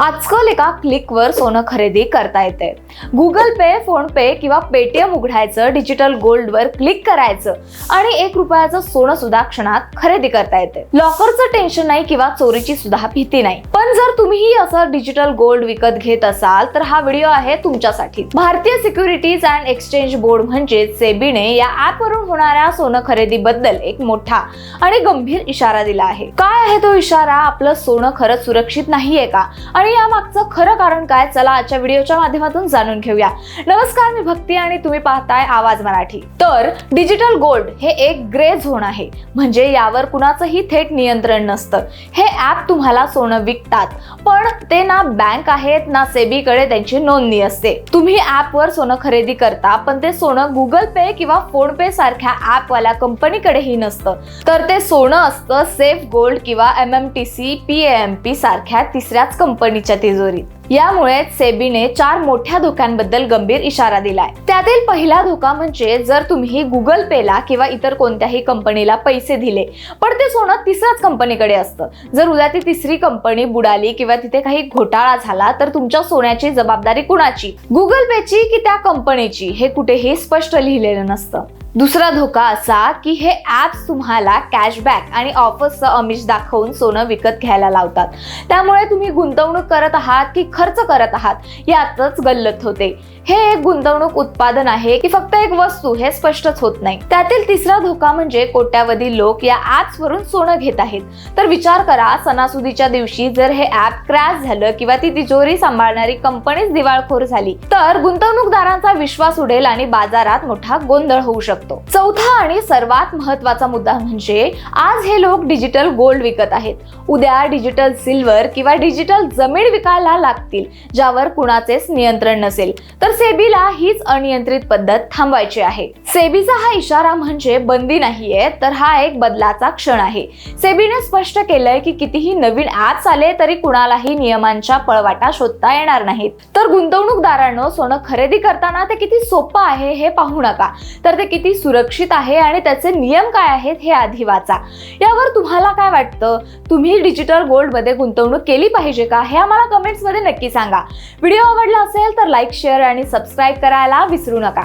आजकाल एका क्लिकवर सोनं खरेदी करता येते गुगल पे फोन पे किंवा पेटीएम उघडायचं डिजिटल गोल्डवर क्लिक करायचं आणि एक रुपयाचं सोनं सुद्धा क्षणात खरेदी करता येते लॉकरचं टेन्शन नाही किंवा चोरीची सुद्धा भीती नाही. पण जर तुम्हीही असं डिजिटल गोल्ड विकत घेत असाल तर हा व्हिडिओ आहे तुमच्यासाठी. भारतीय सिक्युरिटीज अँड एक्सचेंज बोर्ड म्हणजेच सेबीने या ऍपवरून होणाऱ्या सोनं खरेदीबद्दल एक मोठा आणि गंभीर इशारा दिला आहे. काय आहे तो इशारा? आपलं सोनं खरंच सुरक्षित नाहीये का? आणि यामागचं खरं कारण काय? चला आजच्या व्हिडिओच्या माध्यमातून जाणून घेऊया. नमस्कार मी भक्ती आणि तुम्ही पाहताय आवाज मराठी. तर डिजिटल गोल्ड हे एक ग्रे झोन आहे. म्हणजे यावर कुणाचंही थेट नियंत्रण नसतं. हे ॲप तुम्हाला सोनं विकतात. पण ते ना बँक आहेत ना सेबीकडे त्यांची नोंदणी असते. तुम्ही ॲपवर सोनं खरेदी करता पण ते सोनं गुगल पे किंवा फोन पे सारख्या ॲपवाल्या कंपनीकडेही नसतं. तर ते सोनं असतं सेफ गोल्ड किंवा M M T C P M P सारख्या तिसऱ्याच कंपनी कंपनीच्या तिजोरीत. यामुळे सेबीने चार मोठ्या धोक्यांबद्दल गंभीर इशारा दिलाय. त्यातील पहिला धोका म्हणजे जर तुम्ही गुगल पेला किंवा इतर कोणत्याही कंपनीला पैसे दिले पण ते सोनं तिसऱ्याच कंपनीकडे असतं. जर उद्या ती तिसरी कंपनी बुडाली किंवा तिथे काही घोटाळा झाला तर तुमच्या सोन्याची जबाबदारी कुणाची? गुगल पेची की त्या कंपनीची? हे कुठेही स्पष्ट लिहिलेलं नसतं. दुसरा धोका असा की हे ऍप्स तुम्हाला कॅशबॅक आणि ऑफर्सचं अमिष दाखवून सोनं विकत घ्यायला लावतात. त्यामुळे तुम्ही गुंतवणूक करत आहात की खर्च करत आहात. यातच गल्लत होते. हे एक गुंतवणूक उत्पादन आहे की फक्त एक वस्तू हे स्पष्टच होत नाही. त्यातील तिसरा धोका म्हणजे कोट्यावधी लोक या ऍप्स वरून सोनं घेत आहेत. तर विचार करा सणासुदीच्या दिवशी जर हे ऍप क्रॅश झालं किंवा ती तिजोरी सांभाळणारी कंपनीच दिवाळखोर झाली तर गुंतवणूकदारांचा विश्वास उडेल आणि बाजारात मोठा गोंधळ होऊ शकतो. चौथा आणि सर्वात महत्त्वाचा मुद्दा म्हणजे आज हे लोक डिजिटल गोल्ड विकत आहेत. उद्या डिजिटल सिल्वर किंवा डिजिटल जमीन विकायला लागतील ज्यावर कुणाचेच नियंत्रण नसेल. तर सेबीला हीच अनियंत्रित पद्धत थांबवायची आहे. सेबीचा हा इशारा म्हणजे बंदी नाहीये तर हा एक बदलाचा क्षण आहे. सेबीने स्पष्ट केलंय की कितीही नवीन ऍप्स आले तरी कुणालाही नियमांच्या पळवाटा शोधता येणार नाहीत. तर गुंतवणूकदारांनो सोनं खरेदी करताना ते किती सोपं आहे हे पाहू नका. तर ते किती सुरक्षित आहे आणि त्याचे नियम काय आहेत हे आधी वाचा. यावर तुम्हाला काय वाटतं? तुम्ही डिजिटल गोल्डमध्ये गुंतवणूक केली पाहिजे का? हे आम्हाला कमेंट्समध्ये नक्की सांगा. व्हिडिओ आवडला असेल तर लाईक शेअर आणि सबस्क्राईब करायला विसरू नका.